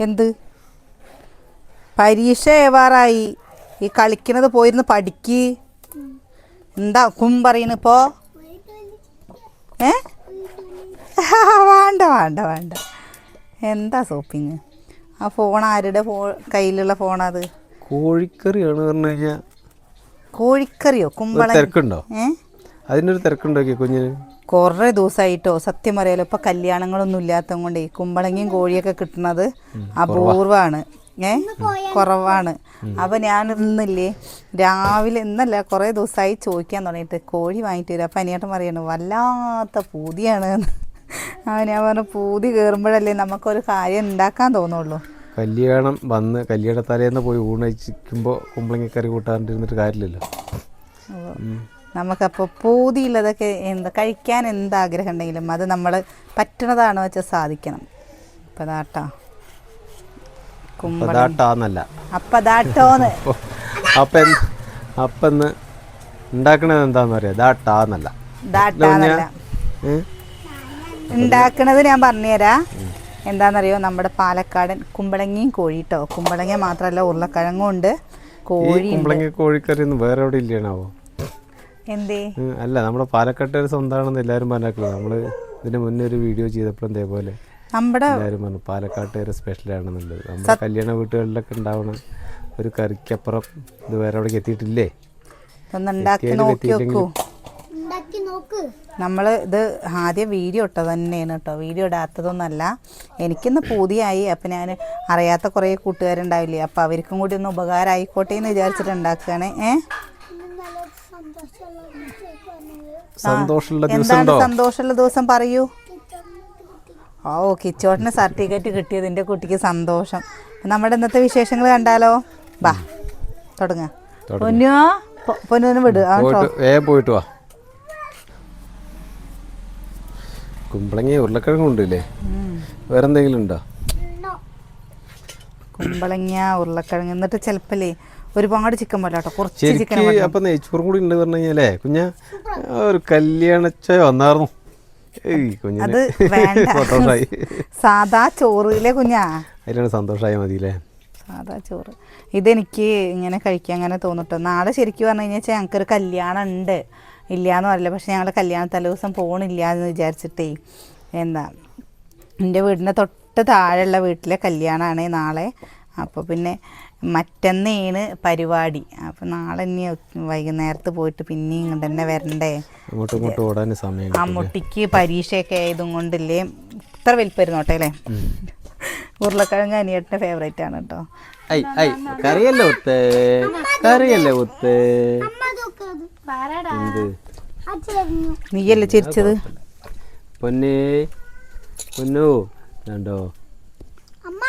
എന്ത്? പരീക്ഷ ഏവാറായി. ഈ കളിക്കണത് പോയിരുന്ന് പഠിക്ക്. എന്താ കും പറയുന്നിപ്പോ ഏ? വേണ്ട വേണ്ട വേണ്ട. എന്താ സോപ്പിങ്? ആ ഫോൺ ആരുടെ ഫോ കയ്യിലുള്ള ഫോണത്? കോഴിക്കറിയാണ് പറഞ്ഞു കഴിഞ്ഞാൽ കോഴിക്കറിയോ? കുമ്പള തിരക്കുണ്ടോ? ഏ? അതിനൊരു തിരക്കുണ്ടോ കുഞ്ഞിന്? കുറേ ദിവസമായിട്ടോ സത്യം പറയാലോ ഇപ്പൊ കല്യാണങ്ങളൊന്നും ഇല്ലാത്തത് കൊണ്ടേ കുമ്പളങ്ങിയും കോഴിയൊക്കെ കിട്ടുന്നത് അപൂർവമാണ് ഏ? കുറവാണ്. അപ്പൊ ഞാൻ ഇന്നില്ലേ രാവിലെ ഇന്നല്ല കുറേ ദിവസമായി ചോദിക്കാൻ തുടങ്ങിയിട്ട് കോഴി വാങ്ങിട്ട് വരും. അപ്പൊ അനിയേട്ടൻ പറയണു വല്ലാത്ത പൂതിയാണ്. ആ ഞാൻ പറഞ്ഞു പൂതി കയറുമ്പോഴല്ലേ നമുക്കൊരു കാര്യം ഉണ്ടാക്കാൻ തോന്നുള്ളൂ. കല്യാണം വന്ന് കല്യാണ തലേന്ന് പോയി ഊണയിക്കുമ്പോൾ കുമ്പളങ്ങിക്കറി കൂട്ടാണ്ടിരുന്നിട്ട് കാര്യമില്ലല്ലോ. നമുക്കപ്പോൾ പൂതിയുള്ളതൊക്കെ എന്താ കഴിക്കാൻ എന്താഗ്രഹം ഉണ്ടെങ്കിലും അത് നമ്മൾ പറ്റണതാണോ വെച്ചാൽ സാധിക്കണം. ഇപ്പം ദാട്ടോ അപ്പൊ കുമ്പള. അപ്പം ദാട്ടോന്ന് അപ്പം അപ്പം ഉണ്ടാക്കണത് എന്താന്ന് പറയാ ദാട്ടാന്നല്ല ദാട്ടാന്നല്ല ഉണ്ടാക്കണത് ഞാൻ പറഞ്ഞുതരാം. എന്താണെന്നറിയോ നമ്മുടെ പാലക്കാടൻ കുമ്പളങ്ങിയും കോഴി കേട്ടോ കുമ്പളങ്ങ മാത്രമല്ല ഉരുളക്കിഴങ്ങും ഉണ്ട്. കോഴി കുമ്പളങ്ങ കോഴിക്കറി ഒന്നും വേറെ എവിടെ ഇല്ലണാവോ? അല്ല നമ്മുടെ പാലക്കാട്ടുകാർ സ്വന്തമാണെന്ന് എല്ലാവരും പറഞ്ഞേക്കുള്ളൂ നമ്മൾ ഇതിന് മുന്നേ ഒരു വീഡിയോ ചെയ്തപ്പോഴും ഇതേപോലെ നമ്മുടെ എല്ലാവരും പറഞ്ഞു സ്പെഷ്യൽ ആണെന്നുള്ളത്. നമ്മുടെ കല്യാണ വീട്ടുകളിലൊക്കെ ഉണ്ടാവണ ഒരു കറിക്കപ്പുറം ഇത് വേറെ അവിടെ എത്തിയിട്ടില്ലേ നമ്മൾ ഇത് ആദ്യം വീഡിയോ ഇട്ടത് തന്നെയാണ് കേട്ടോ. വീഡിയോ ഇടാത്തതൊന്നല്ല. എനിക്കിന്ന് പൂതിയായി. അപ്പം ഞാൻ അറിയാത്ത കുറേ കൂട്ടുകാരുണ്ടാവില്ലേ? അപ്പം അവർക്കും കൂടി ഒന്ന് ഉപകാരമായിക്കോട്ടെ എന്ന് വിചാരിച്ചിട്ടുണ്ടാക്കുകയാണ് ഏഹ് സന്തോഷമുള്ള ദിവസം എന്താണ് സന്തോഷമുള്ള ദിവസം പറയൂ. ഓ കിച്ചോട്ടിന് സർട്ടിഫിക്കറ്റ് കിട്ടിയത് എന്റെ കുട്ടിക്ക് സന്തോഷം. നമ്മുടെ ഇന്നത്തെ വിശേഷങ്ങൾ കണ്ടാലോ? ബാ തുടങ്ങ. പൊന്നോ പൊന്നു വിട്. പോയിട്ട് വാ. കുമ്പളങ്ങ ഉരുളക്കിഴങ്ങ് ഉണ്ടല്ലേ വേറെ എന്തെങ്കിലും ഉണ്ടോ? കുമ്പളങ്ങ ഉരുളക്കിഴങ്ങ്. എന്നിട്ട് ചിലപ്പല്ലേ ഒരുപാട് ചിക്കൻ പോലെ കേട്ടോ. കുറച്ച് ചിക്കൻ അപ്പൊ നെയ്ച്ചോറും കൂടി ഉണ്ട് പറഞ്ഞു കഴിഞ്ഞാലേ കുഞ്ഞ ഒരു കല്യാണച്ച വന്നായിരുന്നു അത് സന്തോഷമായി സാദാ ചോറിലെ കുഞ്ഞാ. അതിലാണ് സന്തോഷമായി മതിയില്ലേ? സാദാ ചോറ്. ഇതെനിക്ക് ഇങ്ങനെ കഴിക്കാൻ അങ്ങനെ തോന്നിട്ടോ. നാളെ ശരിക്കും പറഞ്ഞു കഴിഞ്ഞാൽ ഞങ്ങൾക്കൊരു കല്യാണം ഉണ്ട്. ഇല്ലയെന്ന് പറയില്ല. പക്ഷെ ഞങ്ങൾ കല്യാണ തലേദിവസം പോകണില്ല എന്ന് വിചാരിച്ചിട്ടേ എന്താ എന്റെ വീടിന്റെ തൊട്ട് താഴെയുള്ള വീട്ടിലെ കല്യാണമാണ് നാളെ. അപ്പോൾ പിന്നെ മറ്റന്നേണ് പരിപാടി. അപ്പോൾ നാളെ ഇനി വൈകുന്നേരത്ത് പോയിട്ട് പിന്നെ ഇങ്ങോട്ട് തന്നെ വരണ്ടേ? അമ്മുട്ടിക്ക് പരീക്ഷയൊക്കെ ആയതും കൊണ്ടില്ലേ ഇത്ര വലിപ്പരുന്നോട്ടെ അല്ലേ? ഉരുളക്കിഴങ്ങ് അനിയേട്ടന്റെ ഫേവറേറ്റ് ആണ് കേട്ടോ. കറിയല്ലേ ഒത്തേ കറിയല്ലേ ഒത്തേ നീയല്ലേ ചിരിച്ചത്? പൊന്നേ പൊന്നു കണ്ടോ അമ്മ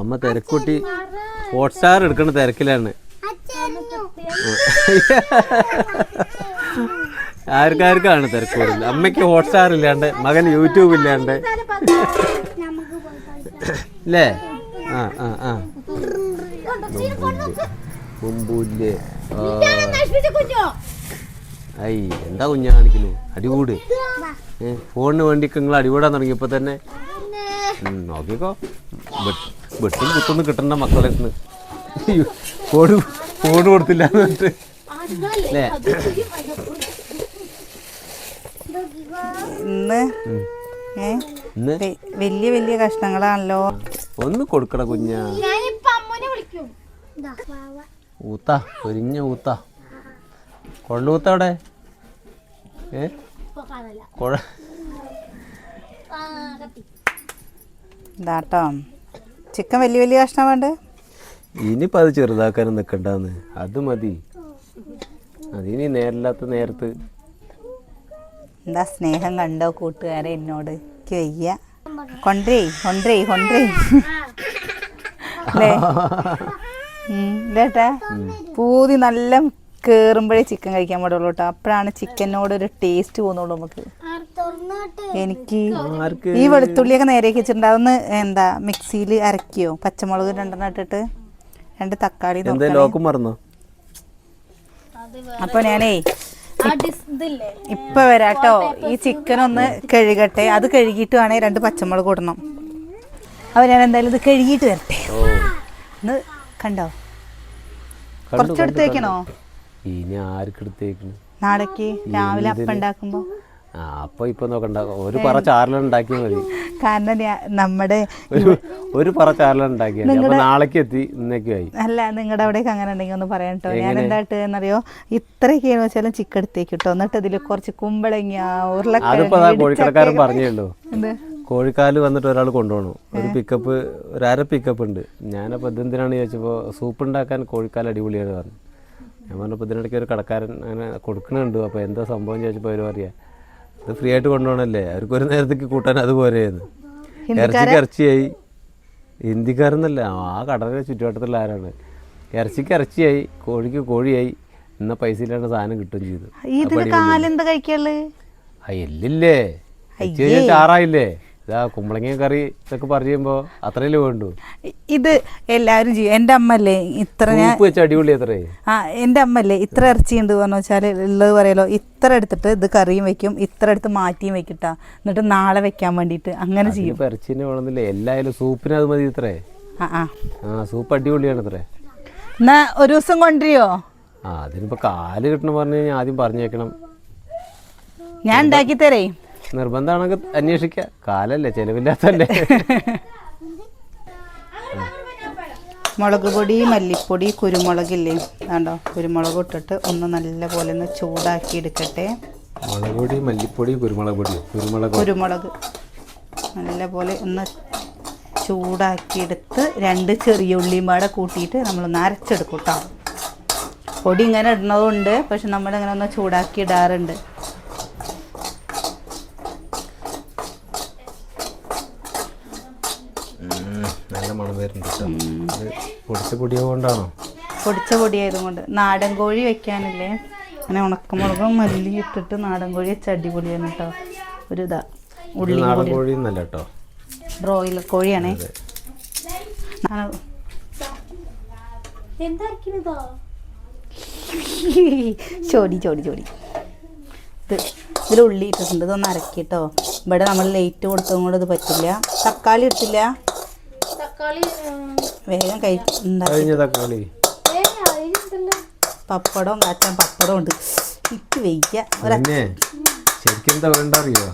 അമ്മ തിരക്കൂട്ടി ഹോട്ട്സ്റ്റാർ എടുക്കണ തിരക്കിലാണ്. ആർക്കാർക്കാണ് തിരക്ക് അമ്മയ്ക്ക് ഹോട്ട്സ്റ്റാർ ഇല്ലാണ്ട് മകൻ യൂട്യൂബ് ഇല്ലാണ്ട്. അല്ലേ ആ ആ ആ. ഐ എന്താ കുഞ്ഞാ കാണിക്കുന്നു അടികൂട്. ഫോണിന് വേണ്ടി നിങ്ങൾ അടികൂടാൻ തുടങ്ങിയപ്പോൾ തന്നെ. നോക്കിക്കോ. വെട്ട്- കുത്തൊന്നും കിട്ടണ്ട മക്കളെ ഫോണ് ഫോണ് കൊടുത്തില്ല എന്ന് പറഞ്ഞിട്ട്. അല്ലേ? ഇന്ന്? വലിയ വലിയ കഷ്ണങ്ങളാണല്ലോ. ഒന്ന് കൊടുക്കട കുഞ്ഞ. ഊത്ത ഒരിഞ്ഞ ഊത്ത. കൊള്ളൂത്ത അവിടെ? ഏ? കുഴ ഇതാട്ടോ. ചിക്കൻ വലിയ വലിയ കഷ്ണം വേണ്ട? ഇനിയിപ്പോൾ അത് ചെറുതാക്കാനും നിൽക്കണ്ടെന്ന് അത് മതി. അതിനി നേരില്ലാത്ത നേരത്ത്. എന്താ സ്നേഹം കണ്ടോ കൂട്ടുകാരെ എന്നോട്? എനിക്ക് വയ്യ. കൊണ്ടേ കൊണ്ടേ കൊണ്ടേ ഇല്ലേട്ടാ പൂതി നല്ല കേറുമ്പോഴേ ചിക്കൻ കഴിക്കാൻ പാടുള്ളൂ കേട്ടോ. അപ്പോഴാണ് ചിക്കനോട് ഒരു ടേസ്റ്റ് പോകുന്നുള്ളൂ നമുക്ക്. എനിക്ക് ഈ വെളുത്തുള്ളിയൊക്കെ നേരേക്ക് വെച്ചിട്ടുണ്ട്. അതൊന്ന് എന്താ മിക്സിയിൽ അരക്കിയോ പച്ചമുളക് രണ്ടെണ്ണം ഇട്ടിട്ട് രണ്ട് തക്കാളി ലോക്കും മറന്നോ? അപ്പൊ ഞാനേ ഇപ്പൊ വരാട്ടോ. ഈ ചിക്കൻ ഒന്ന് കഴുകട്ടെ. അത് കഴുകിയിട്ട് വേണേ രണ്ട് പച്ചമുളക് ഇടണം. അപ്പൊ ഞാൻ എന്തായാലും ഇത് കഴുകിയിട്ട് വരട്ടെ. ഒന്ന് കണ്ടോ? കുറച്ചെടുത്തേക്കണോ. ഇനി ആർക്കെടുത്തേക്കണ്? നാളേക്ക് രാവിലെ അപ്പം ഉണ്ടാക്കുമ്പോൾ ആ അപ്പൊ ഇപ്പൊ നോക്കണ്ട. ഒരു പറ ഉണ്ടാക്കിയാൽ മതി. കാരണം നമ്മുടെ ഒരു പറ ഉണ്ടാക്കിയാൽ നാളേക്ക് എത്തി ഇന്നേക്കായി അല്ല നിങ്ങളുടെ അവിടേക്ക് അങ്ങനെ ഉണ്ടെങ്കിൽ ഒന്ന് പറയാം കേട്ടോ. ഞാൻ എന്തായിട്ട് എന്നറിയോ ഇത്രയൊക്കെയാണ് വെച്ചാലും ചിക്കടുത്തേക്ക് കേട്ടോ. എന്നിട്ട് അതിൽ കുറച്ച് കുമ്പളങ്ങ ഉരുളക്കിഴങ്ങ് കോഴിക്കടക്കാരൻ പറഞ്ഞേ ഉള്ളൂ എന്ത്? കോഴിക്കാൽ വന്നിട്ട് ഒരാൾ കൊണ്ടുപോകണം. ഒരു പിക്കപ്പ് ഒരു അര പിക്കപ്പ് ഉണ്ട്. ഞാനപ്പോൾ ഇതെന്തിനാണ് ചോദിച്ചപ്പോൾ സൂപ്പ് ഉണ്ടാക്കാൻ കോഴിക്കാൽ അടിപൊളിയാണ് പറഞ്ഞു. ഞാൻ പറഞ്ഞപ്പോൾ ഇതിനിടയ്ക്ക് ഒരു കടക്കാരൻ അങ്ങനെ കൊടുക്കണുണ്ട്. അപ്പോൾ എന്താ സംഭവം ചോദിച്ചപ്പോൾ അവർ പറയാ ഇത് ഫ്രീ ആയിട്ട് കൊണ്ടുപോകണല്ലേ? അവർക്ക് ഒരു നേരത്തേക്ക് കൂട്ടാൻ അത് പോരെയെന്ന് ഇറച്ചിക്ക് ഇറച്ചിയായി. ഹിന്ദിക്കാരെന്നല്ല ആ കടലിലെ ചുറ്റുവട്ടത്തുള്ള ആരാണ്? ഇറച്ചിക്ക് ഇറച്ചിയായി കോഴിക്ക് കോഴിയായി. ഇന്ന പൈസ ഇല്ലാണ്ട് സാധനം കിട്ടും ചെയ്തു. എല്ലില്ലേ? ചാറായില്ലേ? കുമ്പളങ്ങ കറി ഇതൊക്കെ പറയുമ്പോ അത്രയല്ലേ വേണ്ടു? ഇത് എല്ലാരും ചെയ്യും. എന്റെ അമ്മല്ലേ ഇത്ര ഞാൻ അടിപൊളി അത്രേ. ആ എന്റെ അമ്മല്ലേ ഇത്ര ഇറച്ചി ഉണ്ട് പറഞ്ഞു വെച്ചാൽ ഉള്ളത് പറയലോ? ഇത്ര എടുത്തിട്ട് ഇത് കറിയും വെക്കും ഇത്ര എടുത്ത് മാറ്റിയും വെക്കിട്ടാ. എന്നിട്ട് നാളെ വെക്കാൻ വേണ്ടിട്ട് അങ്ങനെ ചെയ്യും. ഇറച്ചിന് വേണമെന്നില്ല. എല്ലായാലും സൂപ്പിന് അത് മതി ഇത്രേ. ആ സൂപ്പ് അടിപൊളിയാണ് ഇത്രേ. എന്നാ ഒരു ദിവസം കൊണ്ടുവരുമോ ആ അതിനിപ്പോ കാൽ കിട്ടണം പറഞ്ഞു കഴിഞ്ഞാൽ ആദ്യം പറഞ്ഞേക്കണം. ഞാൻ ഉണ്ടാക്കി തരേ നിർബന്ധമാണെങ്കിൽ അന്വേഷിക്ക കാലല്ലേ ചെലവില്ലാത്തല്ലേ മുളക് പൊടി മല്ലിപ്പൊടി കുരുമുളകില്ലേ കണ്ടോ? കുരുമുളക് ഇട്ടിട്ട് ഒന്ന് നല്ല പോലെ ഒന്ന് ചൂടാക്കി എടുക്കട്ടെ. മുളക് പൊടി മല്ലിപ്പൊടി കുരുമുളക് പൊടി. കുരുമുളക്. കുരുമുളക്. നല്ല പോലെ ഒന്ന് ചൂടാക്കിയെടുത്ത് രണ്ട് ചെറിയ ഉള്ളിയും പാടെ കൂട്ടിയിട്ട് നമ്മളൊന്ന് അരച്ചെടുക്കും കേട്ടോ പൊടി ഇങ്ങനെ ഇടുന്നതുണ്ട് പക്ഷെ നമ്മളിങ്ങനെ ഒന്ന് ചൂടാക്കി ഇടാറുണ്ട് നല്ല മണം വരുന്നുണ്ട് ഇത് പൊടിച്ച പൊടിയോ കൊണ്ടാണോ പൊടിച്ച പൊടിയായതും കൊണ്ട് നാടൻ കോഴി വെക്കാനില്ലേ? അങ്ങനെ ഉണക്കമുളകും മല്ലി ഇട്ടിട്ട് നാടൻ കോഴി വെച്ച അടിപൊളിയാണ് കേട്ടോ ഒരു ഇതാ ഉള്ളി നാടൻ കോഴി എന്നല്ല കേട്ടോ ബ്രോയിലർ കോഴിയാണേ. ചോടി ചോടി ചോടി. ഇത് ഇതിൽ ഉള്ളി ഇട്ടിട്ടുണ്ട്. ഇതൊന്ന് അരക്കിട്ടോ ഇവിടെ നമ്മൾ ലേറ്റ് കൊടുത്തതും കൂടെ ഇത് പറ്റില്ല. തക്കാളി ഇട്ടില്ല. തക്കാളി വേഗം ഉണ്ടാക്കി. കഴിഞ്ഞ തക്കാളി. പപ്പടവും കാച്ചാൻ പപ്പടവും ഉണ്ട്. ഇത് വയ്യ ശരിക്കും എന്താ വേണ്ട അറിയോ?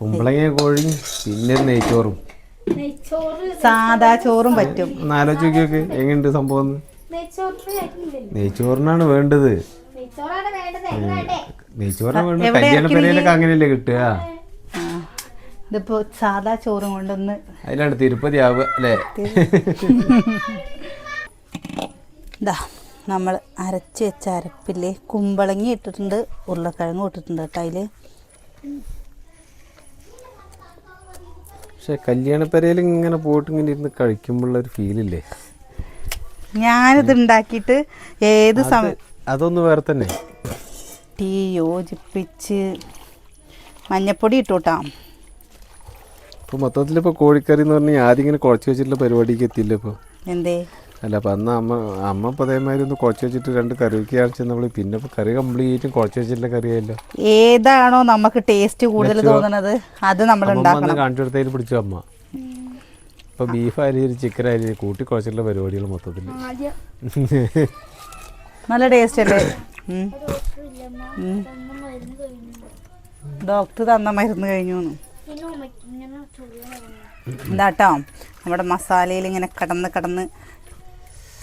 കുമ്പളങ്ങ കോഴി പിന്നെ നെയ്ച്ചോറും. നെയ്ച്ചോറ് സാദാ ചോറും പറ്റും. നോക്കിയൊക്കെ എങ്ങനെയുണ്ട് സംഭവം നെയ്ച്ചോറിനാണ് വേണ്ടത്. നെയ്ച്ചോറാണ് വേണ്ടത്. കല്യാണ പെരയിലൊക്കെ അങ്ങനെയല്ലേ കിട്ടുക. ഇതിപ്പോ സാധാ ചോറും കൊണ്ടൊന്ന് അതിലാണ് തിരുപ്പതി ആവുക അല്ലേ? ഇതാ നമ്മൾ അരച്ച് വെച്ച അരപ്പില്ലേ കുമ്പളങ്ങി ഇട്ടിട്ടുണ്ട് ഉരുളക്കിഴങ്ങ് ഇട്ടിട്ടുണ്ട് കേട്ടോ അതിൽ പക്ഷെ കല്യാണ ഇങ്ങനെ പോയിട്ട് ഇങ്ങനെ ഇരുന്ന് കഴിക്കുമ്പോഴുള്ള ഒരു ഫീലില്ലേ? ഞാനിത് ഉണ്ടാക്കിയിട്ട് ഏത് സമയം അതൊന്ന് വേറെ തന്നെ. ടീ യോജിപ്പിച്ച് മഞ്ഞപ്പൊടി ഇട്ടു കേട്ടോ. ഇപ്പോൾ മൊത്തത്തിൽ ഇപ്പോൾ കോഴിക്കറി എന്ന് പറഞ്ഞാൽ ആദ്യം ഇങ്ങനെ കുഴച്ച് വെച്ചിട്ടുള്ള പരിപാടിക്ക് എത്തിയില്ല ഇപ്പോൾ എന്തേ? അല്ല അപ്പം അന്ന് അമ്മ അമ്മ ഇപ്പോൾ അതേമാതിരി ഒന്ന് കുഴച്ച് വെച്ചിട്ട് രണ്ട് കറി വെക്കുകയാണ് നമ്മൾ പിന്നെ ഇപ്പോൾ കറി കംപ്ലീറ്റും കുഴച്ച് വെച്ചിട്ടുള്ള കറിയായല്ലോ. ഏതാണോ നമുക്ക് ടേസ്റ്റ് കൂടുതൽ തോന്നുന്നത് അത് നമ്മൾ അമ്മ ഉണ്ടാക്കണം. കാണിച്ചു കൊടുത്തതിൽ പിടിച്ചു അമ്മ. ഇപ്പോൾ ബീഫ് ആയാലും ചിക്കൻ ആയാലും കൂട്ടി കുഴച്ചിട്ടുള്ള പരിപാടികൾ മൊത്തത്തിൽ ആദ്യം. നല്ല ടേസ്റ്റ് അല്ലേ? ഡോക്ടർ തന്ന മരുന്ന് കഴിഞ്ഞു ഇതാട്ടോ. നമ്മുടെ മസാലയിൽ ഇങ്ങനെ കടന്ന് കടന്ന്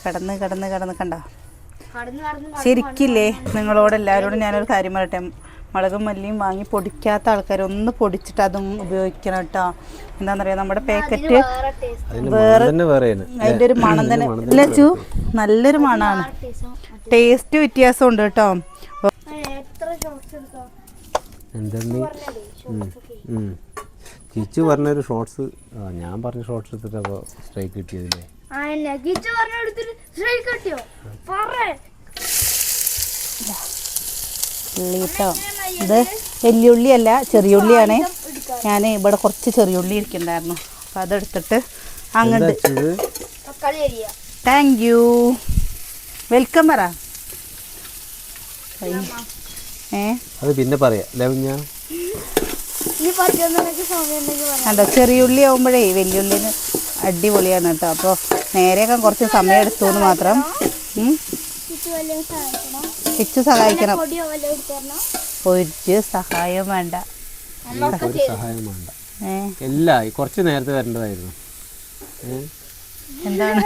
കടന്ന് കടന്ന് കടന്ന് കണ്ട? കടന്ന് കടന്ന് ശരിക്കില്ലേ? നിങ്ങളോട് എല്ലാവരോടും ഞാനൊരു കാര്യം പറയട്ടെ. മുളകും മല്ലിയും വാങ്ങി പൊടിക്കാത്ത ആൾക്കാർ ഒന്ന് പൊടിച്ചിട്ട് അതും ഉപയോഗിക്കണം കേട്ടോ. എന്താണെന്നറിയാം നമ്മുടെ പാക്കറ്റ് വേറെ ടേസ്റ്റ് അതിന് തന്നെ വേറെയാണ്. അതിന്റെ ഒരു മണം തന്നെ. ഇല്ല ചു നല്ലൊരു മണമാണ് ടേസ്റ്റ് വ്യത്യാസം ഉണ്ട് കേട്ടോ എന്താണ് കിച്ചു പറഞ്ഞൊരു ഷോർട്സ് ഞാൻ പറഞ്ഞ ഷോർട്സ് എടുത്തിട്ട് അപ്പോൾ സ്ട്രൈക്ക് കിട്ടിയതില്ലേ? ആ എന്നെ. ഗീച്ച പറഞ്ഞെടുത്തിട്ട് സ്ട്രൈക്ക് കിട്ടിയോ? ഇത് വലിയുള്ളിയല്ല ചെറിയുള്ളിയാണ് ഞാൻ ഇവിടെ കുറച്ച് ചെറിയുള്ളി ഇരിക്കണ്ടായിരുന്നു അപ്പം അതെടുത്തിട്ട് അങ്ങോട്ട് താങ്ക് യു വെൽക്കം പറ. ഏ? അത് പിന്നെ പറയാം. അല്ലേ കുഞ്ഞാ ഇനി പറിക്കാൻ സമയം ഉണ്ടെങ്കിൽ പറയാം അല്ല ചെറിയുള്ളി ആവുമ്പോഴേ വലിയുള്ളിന് അടിപൊളിയാണ് കേട്ടോ. അപ്പോൾ നേരെയൊക്കെ കുറച്ച് സമയം എടുത്തു എന്ന് മാത്രം. കിച്ചു സഹായിക്കണം? ഒരു സഹായം വേണ്ട. ഒരു സഹായം വേണ്ട. ഏ. ഇല്ല ഈ കുറച്ച് നേരത്തെ വരേണ്ടതായിരുന്നു. എന്താണ്?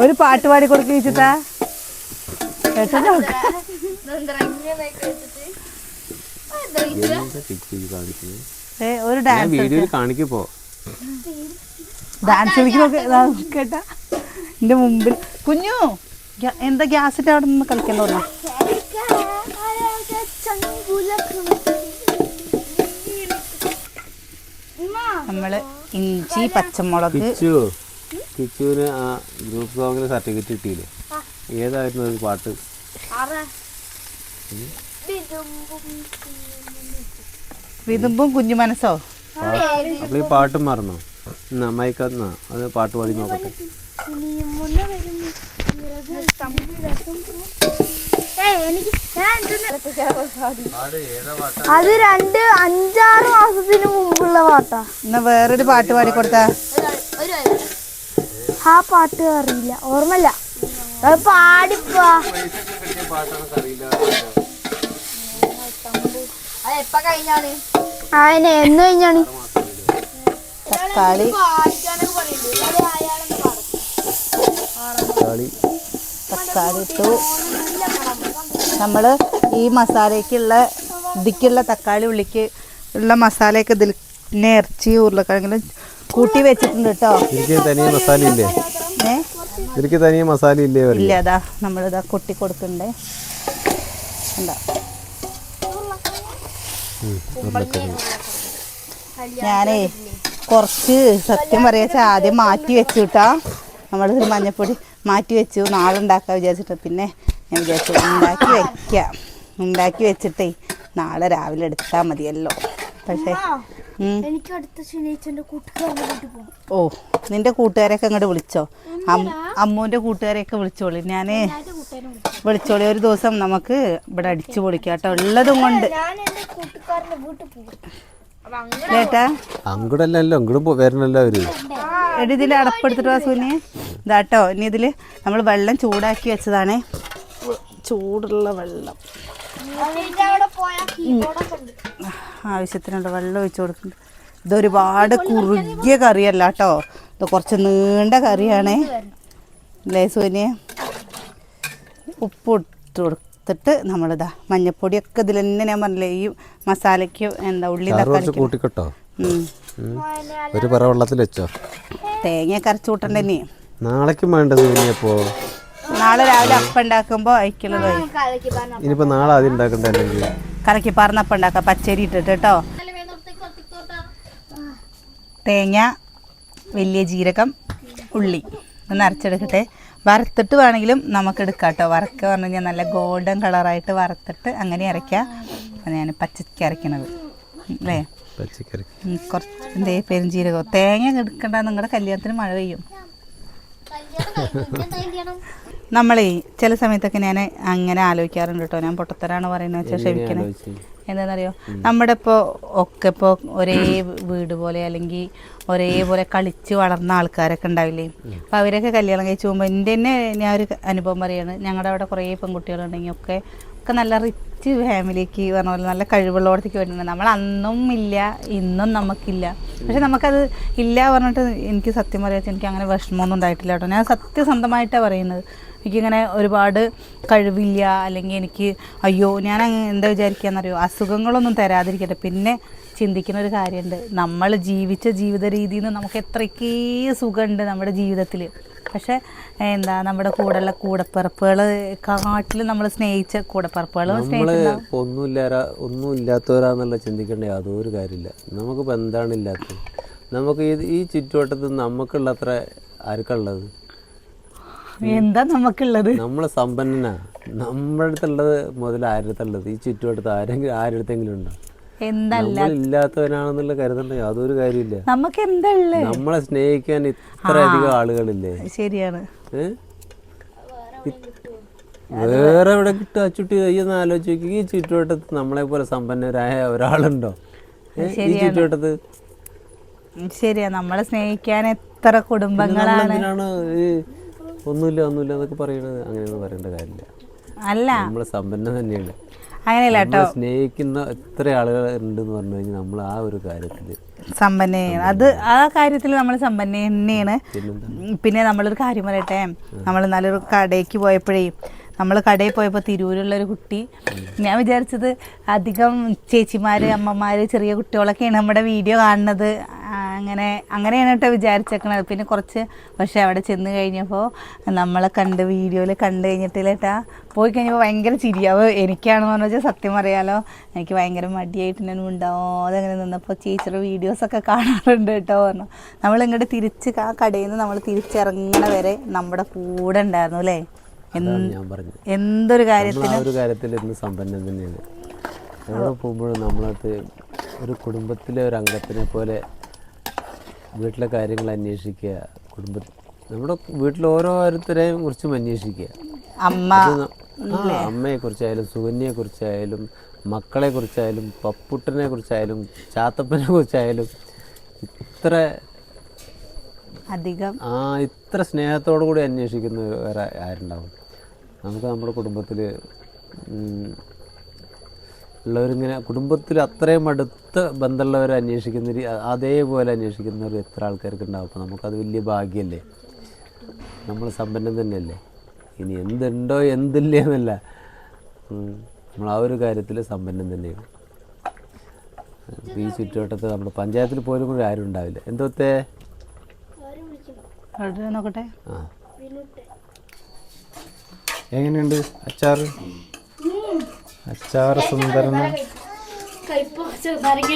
ഒരു പാട്ട് പാടി കൊടുക്കുക വെച്ചിട്ടാ കേട്ടോ എന്താ കിച്ചു ഈ കാണിക്കുന്നത് ഏ ഒരു ഡാൻസ് വീഡിയോയിൽ കാണിക്കപ്പോ ഡാൻസ് കേട്ടാ. എന്റെ മുമ്പിൽ. കുഞ്ഞു എന്താ ഗ്യാസിന്റെ അവിടെ നിന്ന് കളിക്കണ്ടോ നമ്മൾ ഇഞ്ചി പച്ചമുളക്. കിച്ചു കിച്ചുവിന് ആ ഗ്രൂപ്പ് സോങ്ങിന് സർട്ടിഫിക്കറ്റ് കിട്ടിയില്ലേ? ഏതായിരുന്നു പാട്ട്? വിതുമ്പും കുഞ്ഞു മനസ്സോ? അപ്പോൾ ഈ പാട്ടും മറന്നോ? എന്നാ മൈക്കെന്നാ അത് പാട്ട് പാടി നോക്കട്ടെ. എനിക്ക് ഞാൻ എന്തെന്ന് അത് രണ്ട് അഞ്ചാറ് മാസത്തിന് മുമ്പുള്ള പാട്ടാ. എന്നാ വേറൊരു പാട്ട് പാടി കൊടുത്താ? ആ പാട്ട് അറിയില്ല. ഓർമ്മല്ല അത് പാടിപ്പാ. അതിനെ എന്ന് കഴിഞ്ഞാണ്? തക്കാളി. തക്കാളി തക്കാളി ഇട്ടു. നമ്മൾ ഈ മസാലയ്ക്കുള്ള ഇതിക്കുള്ള തക്കാളി ഉള്ളിക്ക് ഉള്ള മസാലയൊക്കെ ഇതിൽ പിന്നെ ഇറച്ചി ഉരുളക്കിഴങ്ങിലും കൂട്ടി വെച്ചിട്ടുണ്ട് കേട്ടോ. എനിക്ക് തനിയെ മസാല ഇല്ലേ? ഏ? തനിയെ മസാല ഇല്ലേ ഇല്ല അതാ നമ്മളിതാ കൊട്ടി കൊടുക്കണ്ടേ എന്താ ഞാനേ കുറച്ച് സത്യം പറയാച്ച ആദ്യം മാറ്റി വെച്ചു കേട്ടാ നമ്മളിത് മഞ്ഞപ്പൊടി മാറ്റി വെച്ചു. നാളെ ഉണ്ടാക്കാൻ വിചാരിച്ചിട്ട്. പിന്നെ ഞാൻ വിചാരിച്ചു ഉണ്ടാക്കി വെക്കാം. ഉണ്ടാക്കി വെച്ചിട്ടേ നാളെ രാവിലെ എടുത്താൽ മതിയല്ലോ. പക്ഷേ എനിക്ക് അടുത്ത ശനിയാഴ്ച വീട്ടിൽ പോകും ഓ നിന്റെ കൂട്ടുകാരെയൊക്കെ അങ്ങോട്ട് വിളിച്ചോ? അമ്മൂന്റെ കൂട്ടുകാരെയൊക്കെ വിളിച്ചോളി. ഞാൻ വിളിച്ചോളി. ഒരു ദിവസം നമുക്ക് ഇവിടെ അടിച്ചു പൊളിക്കാം കേട്ടോ. ഉള്ളതും കൊണ്ട്. ചേട്ടാ അങ്ങോട്ടല്ലല്ലോ അങ്ങോട്ടും പോ- വരണല്ലോ അവർ എടി ഇതിൽ അടപ്പെടുത്തിട്ട് വാ സൂന്യെ? ഇതാട്ടോ ഇനി ഇതിൽ നമ്മൾ വെള്ളം ചൂടാക്കി വെച്ചതാണേ. ചൂടുള്ള വെള്ളം. ആവശ്യത്തിനുള്ള വെള്ളം ഒഴിച്ചു കൊടുക്കുന്നുണ്ട്. ഇതൊരുപാട് കുറുകിയ കറിയല്ല കേട്ടോ. ഇത് കുറച്ച് നീണ്ട കറിയാണേ. അല്ലേ സൂര്യ ഉപ്പ് ഇട്ട് കൊടുത്തിട്ട് നമ്മളിതാ മഞ്ഞപ്പൊടിയൊക്കെ ഇതിൽ തന്നെ ഞാൻ പറഞ്ഞില്ലേ ഈ മസാലയ്ക്ക് എന്താ ഉള്ളി കൂട്ടിക്കെട്ടോ. ഒരു പറ വെള്ളത്തിൽ വെച്ചോ? തേങ്ങ കരച്ചു കൂട്ടണ്ടേ നാളേക്കും വേണ്ടത് ഇനിയപ്പോ? നാളെ രാവിലെ അപ്പം ഉണ്ടാക്കുമ്പോൾ അയക്കുള്ളതായി കലക്കി പറഞ്ഞ ഇനിയിപ്പോ നാളെ ആദ്യം ഉണ്ടാക്കണ്ടല്ലേ അല്ലെങ്കിൽ? കലക്കി പറഞ്ഞപ്പം ഉണ്ടാക്കാം. പച്ചരി ഇട്ടിട്ട് കേട്ടോ തേങ്ങ വലിയ ജീരകം ഉള്ളി ഒന്ന് അരച്ചെടുക്കട്ടെ വറുത്തിട്ട് വേണമെങ്കിലും നമുക്ക് എടുക്കാം കേട്ടോ വറക്കുക പറഞ്ഞു കഴിഞ്ഞാൽ നല്ല ഗോൾഡൻ കളറായിട്ട് വറുത്തിട്ട് അങ്ങനെ അരയ്ക്കാം അത് ഞാൻ പച്ചക്ക് അരയ്ക്കണത്. അല്ലേ? കുറച്ച് എന്തേ പെരുംജീരകോ? തേങ്ങ എടുക്കണ്ട നിങ്ങളുടെ കല്യാണത്തിന് മഴ പെയ്യും. നമ്മളേ ചില സമയത്തൊക്കെ ഞാൻ അങ്ങനെ ആലോചിക്കാറുണ്ട് കേട്ടോ. ഞാൻ പൊട്ടത്തരാണ് പറയുന്നത് വെച്ചാൽ ക്ഷമിക്കണേ. എന്താണെന്നറിയോ നമ്മുടെ ഇപ്പോൾ ഒക്കെ ഇപ്പോൾ ഒരേ വീട് പോലെ അല്ലെങ്കിൽ ഒരേപോലെ കളിച്ച് വളർന്ന ആൾക്കാരൊക്കെ ഉണ്ടാവില്ലേ? അപ്പോൾ അവരൊക്കെ കല്യാണം കഴിച്ച് പോകുമ്പോൾ എന്റെ തന്നെ ഞാൻ ഒരു അനുഭവം പറയുകയാണ് ഞങ്ങളുടെ അവിടെ കുറേ പെൺകുട്ടികളുണ്ടെങ്കിൽ ഒക്കെ ഒക്കെ നല്ല റിച്ച് ഫാമിലിക്ക് പറഞ്ഞ പോലെ നല്ല കഴിവുള്ളവർക്ക് വേണ്ടി നമ്മൾ അന്നും ഇല്ല ഇന്നും നമുക്കില്ല. പക്ഷെ നമുക്കത് ഇല്ല പറഞ്ഞിട്ട് എനിക്ക് സത്യം പറയാച്ച എനിക്ക് അങ്ങനെ വിഷമമൊന്നും ഉണ്ടായിട്ടില്ല കേട്ടോ. ഞാൻ സത്യസന്ധമായിട്ടാണ് പറയുന്നത്. എനിക്കിങ്ങനെ ഒരുപാട് കഴിവില്ല അല്ലെങ്കിൽ എനിക്ക് അയ്യോ ഞാൻ എന്താ വിചാരിക്കുകയെന്നറിയോ അസുഖങ്ങളൊന്നും തരാതിരിക്കട്ടെ. പിന്നെ ചിന്തിക്കുന്ന ഒരു കാര്യമുണ്ട്. നമ്മൾ ജീവിച്ച ജീവിത രീതിയിൽ നിന്ന് നമുക്ക് എത്രയ്ക്കേ സുഖമുണ്ട് നമ്മുടെ ജീവിതത്തിൽ. പക്ഷെ എന്താ നമ്മുടെ കൂടെയുള്ള കൂടപ്പിറപ്പുകൾ കാട്ടിൽ നമ്മൾ സ്നേഹിച്ച കൂടപ്പിറപ്പുകൾ ഒന്നുമില്ലാ ചിന്തിക്കേണ്ട യാതൊരു കാര്യമില്ല. നമുക്കിപ്പോൾ എന്താണ് ഇല്ലാത്തത്? നമുക്ക് ഈ ചുറ്റുവട്ടത്ത് നമുക്കുള്ള അത്ര ആർക്കുള്ളത് എന്താ നമുക്കുള്ളത്? നമ്മളെ സമ്പന്നനാ. നമ്മുടെ അടുത്തുള്ളത് മുതൽ ആരുടെ ഈ ചുറ്റുവട്ടത്ത് ആരെങ്കിലും ആരുടെങ്കിലും ഉണ്ടോ? എന്തല്ല കരുതണ്ട. യാതൊരു കാര്യമില്ല നമുക്ക് എന്താ നമ്മളെ സ്നേഹിക്കാൻ ഇത്ര അധികം ആളുകളില്ലേ? ശരിയാണ്. വേറെ എവിടെ കിട്ടുക ചുറ്റി ഒന്ന് ആലോചിച്ച് നോക്കി. ഈ ചുറ്റുവട്ടത്ത് നമ്മളെ പോലെ സമ്പന്നരായ ഒരാളുണ്ടോ? ഈ ചുറ്റുവട്ടത്ത്? ശരിയാ. നമ്മളെ സ്നേഹിക്കാൻ എത്ര കുടുംബങ്ങളാണ്? ഒന്നുമില്ല ഒന്നുമില്ല എന്നൊക്കെ പറയണത് അങ്ങനെയൊന്നും പറയേണ്ട കാര്യമില്ല. അല്ല. നമ്മൾ സമ്പന്നം തന്നെയാണ്. അങ്ങനെയല്ല കേട്ടോ. സ്നേഹിക്കുന്ന എത്ര ആളുകൾ ഉണ്ടെന്ന് പറഞ്ഞു കഴിഞ്ഞാൽ നമ്മൾ ആ ഒരു കാര്യത്തിൽ സമ്പന്നയാണ്. അത് ആ കാര്യത്തിൽ നമ്മൾ സമ്പന്ന തന്നെയാണ്. പിന്നെ നമ്മളൊരു കാര്യം പറയട്ടെ. നമ്മൾ നല്ലൊരു കടയ്ക്ക് പോയപ്പോഴേ നമ്മൾ കടയിൽ പോയപ്പോൾ തിരൂരുള്ളൊരു കുട്ടി. ഞാൻ വിചാരിച്ചത് അധികം ചേച്ചിമാർ അമ്മമാർ ചെറിയ കുട്ടികളൊക്കെയാണ് നമ്മുടെ വീഡിയോ കാണുന്നത്. അങ്ങനെ അങ്ങനെയാണ് കേട്ടോ വിചാരിച്ചേക്കണത്. പിന്നെ കുറച്ച് പക്ഷേ അവിടെ ചെന്ന് കഴിഞ്ഞപ്പോൾ നമ്മളെ കണ്ട് വീഡിയോയിൽ കണ്ടു കഴിഞ്ഞിട്ടില്ലേട്ടാ പോയി കഴിഞ്ഞപ്പോൾ ഭയങ്കര ചിരിയാവ് എനിക്കാണെന്ന് പറഞ്ഞു വെച്ചാൽ സത്യം അറിയാലോ എനിക്ക് ഭയങ്കര മടിയായിട്ട് ഞാൻ ഉണ്ടാവാതെ അങ്ങനെ നിന്നപ്പോൾ ചേച്ചിയുടെ വീഡിയോസൊക്കെ കാണാറുണ്ട് കേട്ടോ പറഞ്ഞു. നമ്മൾ ഇങ്ങോട്ട് തിരിച്ച് ആ കടയിൽ നിന്ന് നമ്മൾ തിരിച്ചിറങ്ങണ വരെ നമ്മുടെ കൂടെ ഉണ്ടായിരുന്നു അല്ലേ? എന്തൊരു നമ്മൾ ഒരു കാര്യത്തിൽ ഇന്ന് സമ്പന്നം തന്നെയാണ്. എവിടെ പോകുമ്പോഴും നമ്മളത് ഒരു കുടുംബത്തിലെ ഒരു അംഗത്തിനെ പോലെ വീട്ടിലെ കാര്യങ്ങൾ അന്വേഷിക്കുക കുടുംബ നമ്മുടെ വീട്ടിൽ ഓരോരുത്തരെയും കുറിച്ചും അന്വേഷിക്കുക. അമ്മ അമ്മയെ കുറിച്ചായാലും സുകന്യയെ കുറിച്ചായാലും മക്കളെ കുറിച്ചായാലും പപ്പുട്ടനെ കുറിച്ചായാലും ചാത്തപ്പനെ കുറിച്ചായാലും ഇത്ര അധികം ആ ഇത്ര സ്നേഹത്തോടു കൂടി അന്വേഷിക്കുന്ന വേറെ ആരുണ്ടാവും? നമുക്ക് നമ്മുടെ കുടുംബത്തിൽ ഉള്ളവരിങ്ങനെ കുടുംബത്തിൽ അത്രയും അടുത്ത ബന്ധമുള്ളവർ അന്വേഷിക്കുന്ന അതേപോലെ അന്വേഷിക്കുന്നവർ എത്ര ആൾക്കാർക്ക് ഉണ്ടാവും? അപ്പോൾ നമുക്കത് വലിയ ഭാഗ്യമല്ലേ നമ്മൾ സമ്പന്നം തന്നെയല്ലേ? ഇനി എന്തുണ്ടോ എന്തില്ല എന്നല്ല. നമ്മൾ ആ ഒരു കാര്യത്തിൽ സമ്പന്നം തന്നെയാണ്. ഈ ചുറ്റുവട്ടത്ത് നമ്മുടെ പഞ്ചായത്തിൽ പോലും കൂടി ആരും ഉണ്ടാവില്ല എന്തോത്തേ നോക്കട്ടെ? ആ. എങ്ങനെയുണ്ട്? അച്ചാറ്? അച്ചാറ് സുന്ദരന.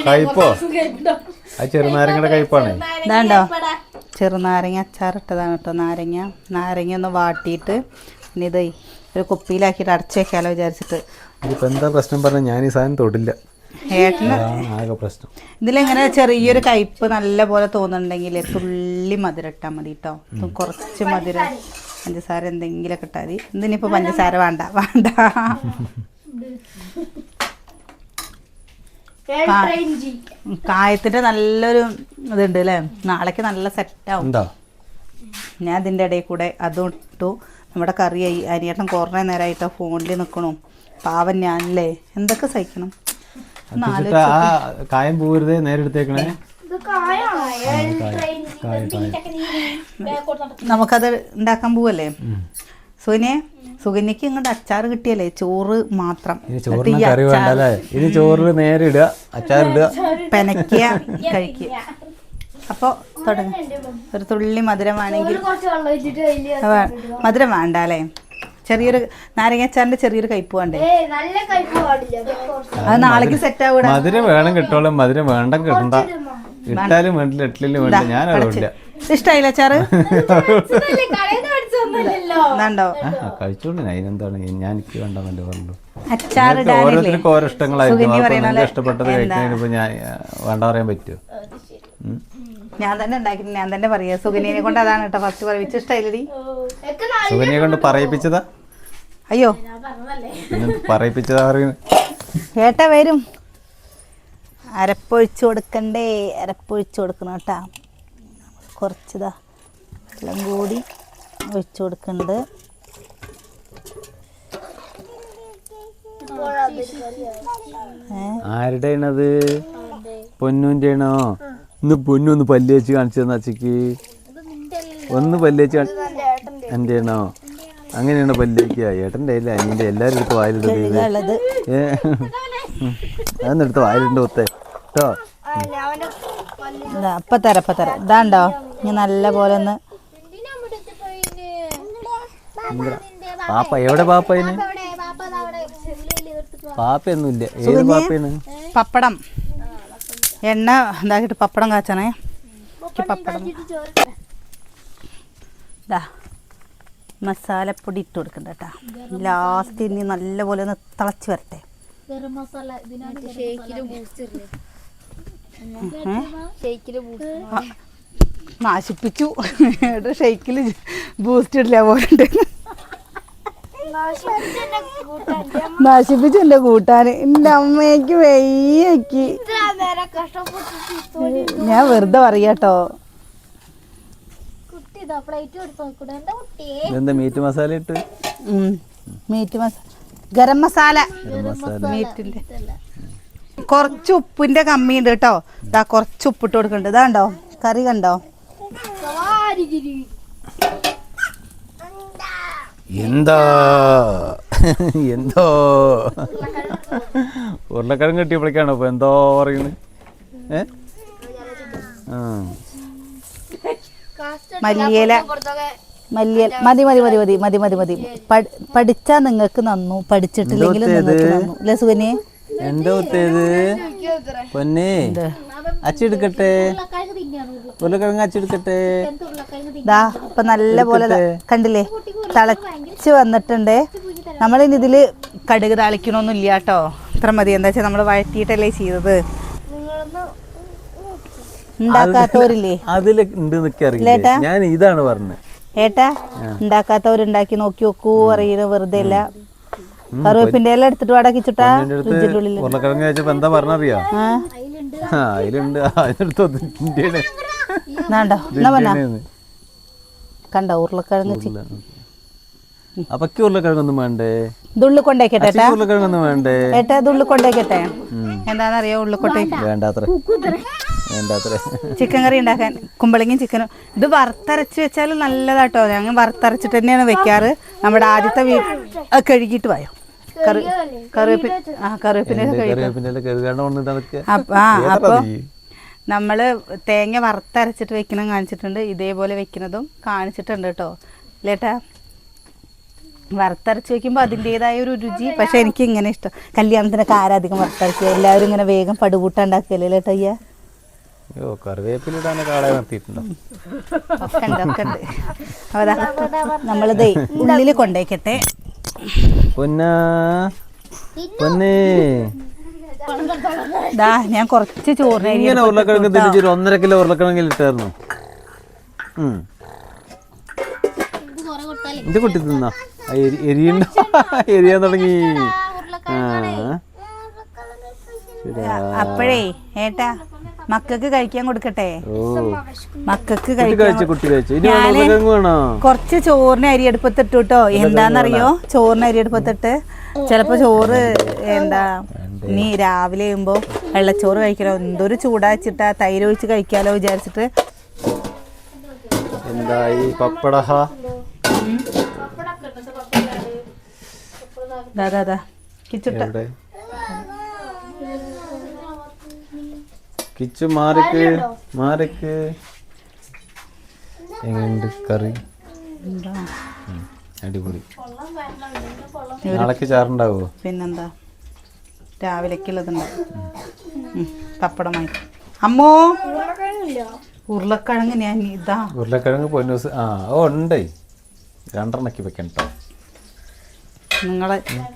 കയ്പോ? ആ ചെറുനാരങ്ങയുടെ കയ്പാണ്. ഇതാണ്ടോ? ചെറുനാരങ്ങ അച്ചാറിട്ടതാണ് കേട്ടോ നാരങ്ങ. നാരങ്ങ ഒന്ന് വാട്ടിയിട്ട് ഇനി ഇതേ ഒരു കുപ്പിയിലാക്കിയിട്ട് അടച്ചേക്കാലോ വിചാരിച്ചിട്ട്. ഇതിപ്പോ എന്താ പ്രശ്നം പറഞ്ഞ ഞാൻ ഈ സാധനം തൊടില്ല. ഇതിലിങ്ങനെ ചെറിയൊരു കയ്പ് നല്ല പോലെ തോന്നുന്നുണ്ടെങ്കിൽ തുള്ളി മധുരം ഇട്ടാൽ മതി കേട്ടോ. കുറച്ച് മധുരം. പഞ്ചസാര എന്തെങ്കിലുമൊക്കെ ഇട്ടാൽ മതി. ഇതിനിപ്പോൾ പഞ്ചസാര വേണ്ട വേണ്ട. കായത്തിന്റെ നല്ലൊരു ഇതുണ്ട് അല്ലേ നാളേക്ക് നല്ല സെറ്റാവും ഞാൻ ഇതിന്റെ ഇടയിൽ കൂടെ അതും ഇട്ടു. നമ്മുടെ കറി ആയി അരിയേട്ടൻ കുറേ നേരമായിട്ട് ഫോണിൽ നിൽക്കണു പാവൻ ഞാനല്ലേ. എന്തൊക്കെ സഹിക്കണം? കായം പോകരുത് നേരെ എടുത്തേക്കണേ ഇത് കായാണോ നമുക്കത് ഉണ്ടാക്കാൻ പോവല്ലേ? സുനെ സുകന്യക്ക് ഇങ്ങോട്ട് അച്ചാർ കിട്ടിയല്ലേ? ചോറ് മാത്രം. ഇനി എന്നിട്ട് നേരെ കറി അച്ചാർ ഇനി ചോറിൽ നേരെ ഇടുക പെനക്കിയ കഴിക്കുക. അപ്പോൾ തുടങ്ങി. ഒരു തുള്ളി മധുരം വേണമെങ്കിൽ മധുരം വേണ്ട അല്ലേ ചെറിയൊരു നാരങ്ങാച്ചാറിന്റെ ചെറിയൊരു കയ്പ് വേണ്ടേ? അത് നാളേക്ക് സെറ്റ് ആവൂടാ. മധുരം വേണം കിട്ടോളും മധുരം വേണ്ട കിട്ടണ്ട. ഇട്ടാലും വേണ്ടില്ല ഇട്ടില്ലും വേണ്ടില്ല. ഞാൻ ഇഷ്ടായില്ല ചാറ് അതിനെന്താണ്? ഞാൻ എനിക്ക് വേണ്ടെന്നല്ലേ പറഞ്ഞു ഓരോരുത്തർക്കും ഓരോ ഇഷ്ടങ്ങളായിരിക്കും. ഇഷ്ടപ്പെട്ടത് ഞാൻ വേണ്ട പറയാൻ പറ്റുമോ ഞാൻ തന്നെ ഉണ്ടാക്കി ഞാൻ തന്നെ പറയാ. കൊണ്ട് അതാണ് കേട്ടോ ഫസ്റ്റ് കൊണ്ട് പറയിപ്പിച്ചതാ? അയ്യോ. ഞാൻ പറഞ്ഞതല്ലേ? പിന്നെ പറയിപ്പിച്ചതാ പറയുന്നത്. ഏട്ടാ വരും. അരപ്പൊഴിച്ചു കൊടുക്കണ്ടേ? അരപ്പൊഴിച്ചു കൊടുക്കണം കേട്ടോ. കുറച്ചിതാ എല്ലാം കൂടി ഒഴിച്ചു കൊടുക്കുന്നുണ്ട് ആരുടെ ആരുടെയാണത്? പൊന്നൂന്റെ ആണോ ഇന്ന് പൊന്നു ഒന്ന് പല്ല് വെച്ച് കാണിച്ചു തന്ന അച്ചക്ക് ഒന്ന് പല്ല് വെച്ച് എന്റെ ആണോ അങ്ങനെയാണോ പല്ല് വയ്ക്കുക ഏട്ടന്റെ അല്ല അനിയന്റെ എല്ലാവരും എടുത്ത് വായിലിട്ട് ഏ? അതെന്നെടുത്ത് വായിലിട്ട് വായിലുണ്ട് ഒത്തേ. കേട്ടോ അപ്പൊ തരാം അപ്പം തരാം. ഇതാണ്ടോ ഇനി നല്ല പോലെ ഒന്ന് പാപ്പ എവിടെ പാപ്പ അതിന്? അവിടെ പാപ്പ ദാ അവിടെ ചെറിയ എടുത്തിട്ട് പാപ്പയൊന്നുമില്ല. ഏത് പാപ്പയാണ്? പപ്പടം. എണ്ണ ഇതാക്കിയിട്ട് പപ്പടം കാച്ചണേ. പപ്പടം ഇതാ മസാലപ്പൊടി ഇട്ട് കൊടുക്കണ്ട കേട്ടാ. ലാസ്റ്റ് ഇനി നല്ലപോലെ ഒന്ന് തിളച്ച് വരട്ടെ. നാശിപ്പിച്ചു. ഷെയ്ക്കിൽ ബൂസ്റ്റ് ഇടില്ല പോലെ നശിപ്പിച്ചു എന്റെ കൂട്ടാന്. എന്റെ അമ്മയ്ക്ക് വെയ്യക്ക്. ഞാൻ വെറുതെ പറയട്ടോ മീറ്റ് മസാല ഇട്ട്? മീറ്റ് മസാല ഗരം മസാല. ഗരം മസാല. മീറ്റിന്റെ കുറച്ച് ഉപ്പിന്റെ കമ്മി ഉണ്ട് കേട്ടോ. ഇതാ കുറച്ച് ഉപ്പിട്ട് കൊടുക്കണ്ട് ഇതാ കണ്ടോ? കറി കണ്ടോ? എന്താ? എന്തോ? ഉരുളക്കിഴങ്ങ് കിട്ടിയപ്പോഴേക്കാണ് ഇപ്പൊ എന്തോ പറയുന്നത്. ഏ? ആ. മല്ലിയില. മല്ലിയില. മതി മതി മതി മതി മതി മതി. മതി പഠി- പഠിച്ചാ നിങ്ങൾക്ക് നന്നു. പഠിച്ചിട്ടില്ലെങ്കിലും നിങ്ങൾക്ക് നന്നു. അല്ലെ സുകന്യെ ഒത്തേത് പൊന്നെ അച്ചെടുക്കട്ടെ. ഉരുളക്കിഴങ്ങ് അച്ചെടുക്കട്ടെ ദാ ഇപ്പൊ നല്ല പോലെ കണ്ടില്ലേ? തിളച്ച് വന്നിട്ടുണ്ട്. നമ്മളിനി ഇതിൽ കടുക് താളിക്കണമൊന്നും ഇല്ല കേട്ടോ. ഇത്ര മതി. എന്താ വെച്ചാൽ നമ്മൾ വഴറ്റിയിട്ടല്ലേ ചെയ്തത്. ഉണ്ടാക്കാത്തവരില്ലേ? ഞാൻ ഇതാണ് പറഞ്ഞത്. ഏട്ടാ ഉണ്ടാക്കാത്തവരുണ്ടാക്കി നോക്കി നോക്കൂ അറിയുന്ന വെറുതെ അല്ല. കറിവേപ്പിന്റെ എല്ലാം എടുത്തിട്ട് വടക്കിച്ചിട്ടാ അടുത്ത് ഉരുളക്കിഴങ്ങ് കഴിച്ചപ്പോ എന്താ പറഞ്ഞറിയോ? അതിലുണ്ട്. അതിനടുത്ത് കണ്ടോ ഉരുളക്കിഴങ്ങ് അപ്പക്ക് ഉരുളക്കിഴങ്ങൊന്നും വേണ്ടേ? ഇതുള്ളിൽ കൊണ്ടേക്കട്ടെ ഏട്ടാ. ഉരുളക്കിഴങ്ങൊന്നും വേണ്ടേ? ഏട്ടാ ഉള്ളിൽ കൊണ്ടേക്കട്ടെ. എന്താണെന്നറിയോ ഉള്ളിക്കോട്ടെ? വേണ്ടാത്ര. വേണ്ടാത്ര. ചിക്കൻ കറി ഉണ്ടാക്കാൻ കുമ്പളങ്ങയും ചിക്കനും. ഇത് വറുത്തരച്ച് വെച്ചാൽ നല്ലതാട്ടോ. ഞങ്ങൾ വറുത്തരച്ചിട്ട് തന്നെയാണ് വെക്കാറ്. നമ്മുടെ ആദ്യത്തെ വീ കഴുകിയിട്ട് വായോ? കറി കറിവേപ്പിൻ ആ കറിവേപ്പിന്റെ ആ അപ്പോൾ നമ്മൾ തേങ്ങ വറുത്തരച്ചിട്ട് വെക്കണം കാണിച്ചിട്ടുണ്ട്. ഇതേപോലെ വെക്കുന്നതും കാണിച്ചിട്ടുണ്ട് കേട്ടോ. ലേട്ടാ വറുത്തരച്ച് വെക്കുമ്പോൾ അതിന്റെതായ ഒരു രുചി. പക്ഷെ എനിക്ക് ഇങ്ങനെ ഇഷ്ടം. കല്യാണത്തിനൊക്കെ ആരാധികം വറുത്തരച്ച് എല്ലാവരും ഇങ്ങനെ വേഗം പടുകൂട്ട ഉണ്ടാക്കിയല്ലേ നമ്മളിതേ ഉള്ളിൽ കൊണ്ടേക്കട്ടെ. ദാ ഞാൻ കുറച്ച് ചോറിന് ഇങ്ങനെ ഉരുളക്കിഴങ്ങ് ഒന്നര കിലോ ഉരുളക്കിഴങ്ങിൽ ഇട്ടായിരുന്നു. ഇത് കുട്ടി തിന്നാ? എരിയുണ്ടോ എരിയാൻ തുടങ്ങി. ആ. അപ്പോഴേ ഏട്ടാ മക്കൾക്ക് കഴിക്കാൻ കൊടുക്കട്ടെ? മക്കൾക്ക് കഴിക്കാൻ കുറച്ച് ചോറിന് അരി അടുപ്പത്തിട്ട് കേട്ടോ എന്താന്നറിയോ? ചോറിന് അരി അടുപ്പത്തിട്ട്. ചിലപ്പോ ചോറ് എന്താ നീ രാവിലെ ആകുമ്പോ വെള്ളച്ചോറ് കഴിക്കലോ? എന്തൊരു ചൂടാച്ചിട്ടാ തൈര് ഒഴിച്ച് കഴിക്കാലോ വിചാരിച്ചിട്ട്. എന്തായി പപ്പടഹ? ദാ ദാ ദാ. കിച്ചു മാറിക്ക്. മാറിക്ക്. എങ്ങനെയുണ്ട് കറി? അടിപൊളി. നാളേക്ക് ചാറുണ്ടാവോ? പിന്നെന്താ? രാവിലേക്കുള്ളതുണ്ടാവും പപ്പടമായി. അമ്മോ! ഉരുളക്കിഴങ്ങ് ഞാൻ ഇതാ. ഉരുളക്കിഴങ്ങ് പൊന്നൂസ്. ആ ഓ ഉണ്ടേ. രണ്ടെണ്ണക്ക് വെക്കണം കേട്ടോ നിങ്ങൾ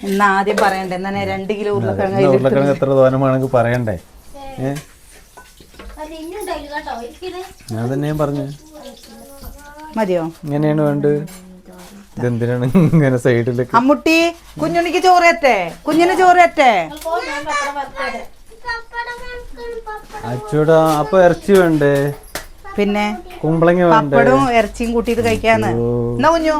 ഇന്ന് ആദ്യം പറയണ്ടേ? എന്നാ രണ്ട് കിലോ ഉരുളക്കിഴങ്ങ് ഉരുളക്കിഴങ്ങ് എത്ര തോനമാണെങ്കിൽ പറയണ്ടേ? ഞാൻ തന്നെയും പറഞ്ഞു. മതിയോ? ഇങ്ങനെയാണ് വേണ്ടത്. ഇതെന്തിനാണ് ഇങ്ങനെ സൈഡിലേക്ക്? അമ്മുട്ടി കുഞ്ഞുണ്ണിക്ക് ചോറ് തരട്ടെ? കുഞ്ഞിന് ചോറ് തരട്ടെ? അച്ചൂടാ അപ്പൊ ഇറച്ചി വേണ്ടേ? പിന്നെ കുമ്പളങ്ങ വേണ്ടേ? പപ്പടവും ഇറച്ചിയും കൂട്ടിയിട്ട് കഴിക്കാന്ന്. എന്നാ കുഞ്ഞു?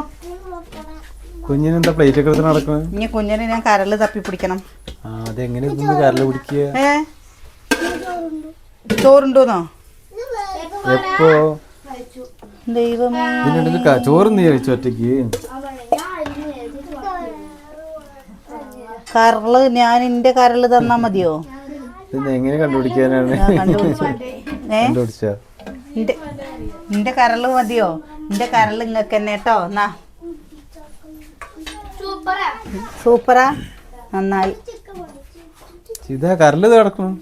കുഞ്ഞിനെന്താ പ്ലേറ്റ് ഒക്കെ എടുത്ത് നടക്കുന്നത് ഇനി കുഞ്ഞിനെ ഞാൻ കരൽ തപ്പി പിടിക്കണം. ആ അതെങ്ങനെ ഇതൊന്ന് കരൽ പിടിക്കുക? ഏ? ചോറുണ്ടോന്നോ? എപ്പോ? ദൈവമേ. ഇതിനിടയിൽ ക- ചോറ് നീ കഴിച്ചു ഒറ്റയ്ക്ക്? കരൾ ഞാൻ എന്റെ കരൾ തന്നാ മതിയോ? പിന്നെ എങ്ങനെ കണ്ടുപിടിക്കാനാണ്? ഞാൻ കണ്ടുപിടിച്ചു. ഏ? കണ്ടുപിടിച്ച? എന്റെ എന്റെ കരൾ മതിയോ? എന്റെ കരൾ ഇങ്ങക്ക് തന്നെ കേട്ടോ. എന്നാ സൂപ്പറാ. സൂപ്പറാ. നന്നായി. ഇതാ കരൽ കിടക്കണം.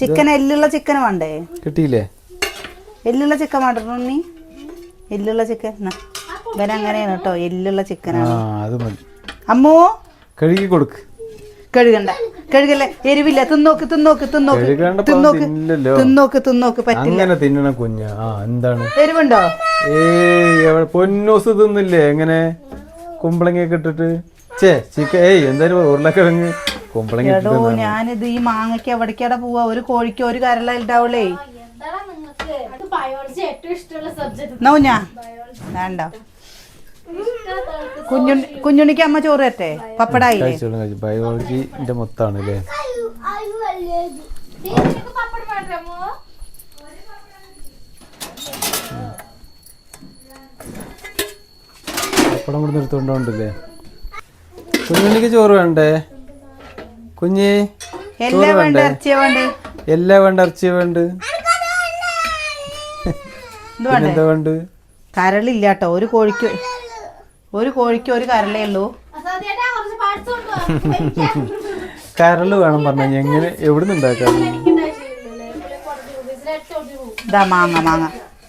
ചിക്കൻ എല്ലുള്ള ചിക്കൻ വേണ്ടേ? കിട്ടിയില്ലേ? എല്ലുള്ള ചിക്കൻ വേണ്ടോ നീ എല്ലുള്ള ചിക്കൻ. ഇവൻ അങ്ങനെയാണ് കേട്ടോ. എല്ലുള്ള ആ ചിക്കനാണ് അത് മതി. അമ്മോ? കഴുകി കൊടുക്ക്. കഴുകണ്ട. കഴുകല്ലേ? എരിവില്ല. തിന്നോക്ക് തിന്നോക്ക് തിന്നോക്ക്. തിന്നോക്ക്. തിന്നോക്ക് തിന്നോക്ക് പറ്റില്ല. അങ്ങനെ തിന്നണം കുഞ്ഞ. ആ എന്താണ്? എരിവുണ്ടോ? ഏയ് പൊന്നൂസ് തിന്നില്ലേ? എങ്ങനെ? കുമ്പളങ്ങയൊക്കെ ഇട്ടിട്ട്. ചേ ചിക്കൻ ഏയ് എന്തായാലും ഉരുളക്കിഴങ്ങ് കുമ്പളങ്ങ എടോ ഞാനിത് ഈ മാങ്ങയ്ക്ക് എവിടേക്കാടെ പോവാ? ഒരു കോഴിക്ക് ഒരു കരള ഉണ്ടാവുള്ളേ എന്താണ് നിങ്ങൾക്ക് അത് ബയോളജി ഏറ്റവും ഇഷ്ടമുള്ള സബ്ജക്ട് എന്നാ കുഞ്ഞാ? വേണ്ട. കുഞ്ഞു കുഞ്ഞുണ്ണിക്ക് അമ്മ ചോറ് തരട്ടെ? പപ്പടായില്ലേ? ബയോളജി ബയോളജിന്റെ മൊത്താണ് അല്ലേ പപ്പടം നിർത്തുകൊണ്ടോണ്ടില്ലേ ഇവിടെ നിർത്തോണ്ടോണ്ടല്ലേ കുഞ്ഞുണ്ണിക്ക് ചോറ് വേണ്ടേ? കുഞ്ഞി എല്ലാം വേണ്ട എല്ലാ ഇറച്ചി വേണ്ട? എന്താ വേണ്ട? കരളില്ല കേട്ടോ ഒരു കോഴിക്ക് ഒരു കോഴിക്ക് ഒരു കരളേ ഉള്ളൂ. കരൾ വേണം പറഞ്ഞു എങ്ങനെ ഉണ്ടാക്കാം? ഇതാ മാങ്ങ മാങ്ങ.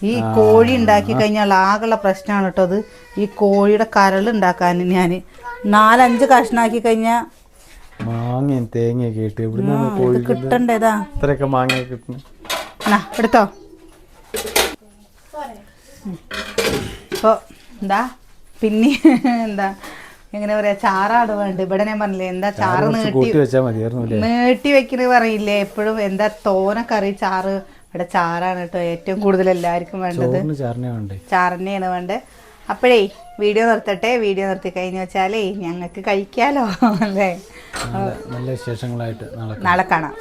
ഈ കോഴി ഉണ്ടാക്കി കഴിഞ്ഞാൽ ആകെയുള്ള പ്രശ്നമാണ് കേട്ടോ അത്. ഈ കോഴിയുടെ കരൾ ഉണ്ടാക്കാൻ ഞാൻ നാലഞ്ച് കഷ്ണാക്കി കഴിഞ്ഞാൽ മാങ്ങയും തേങ്ങയൊക്കെ ഇട്ട് എവിടുന്നാണ് കോഴി കിട്ടണ്ടേതാ ഇത്രയൊക്കെ മാങ്ങ കിട്ടുന്നത് എടുത്തോ. ഇപ്പോൾ എന്താ? പിന്നെ എന്താ? എങ്ങനെ പറയാ? ചാറാണ് വേണ്ടത്. ഇവിടെ ഞാൻ പറഞ്ഞില്ലേ എന്താ ചാറ് നീട്ടി നീട്ടി വെക്കണ പറയില്ലേ? എപ്പോഴും എന്താ തോന കറി ചാറ് ഇവിടെ ചാറാണ് കേട്ടോ ഏറ്റവും കൂടുതൽ എല്ലാവർക്കും വേണ്ടത്. ചാറിനെയാണ് വേണ്ടത്. അപ്പോഴേ വീഡിയോ നിർത്തട്ടെ? വീഡിയോ നിർത്തി കഴിഞ്ഞു വെച്ചാലേ ഞങ്ങൾക്ക് കഴിക്കാലോ. അല്ലേ? നല്ല വിശേഷങ്ങളായിട്ട് നാളെ കാണാം.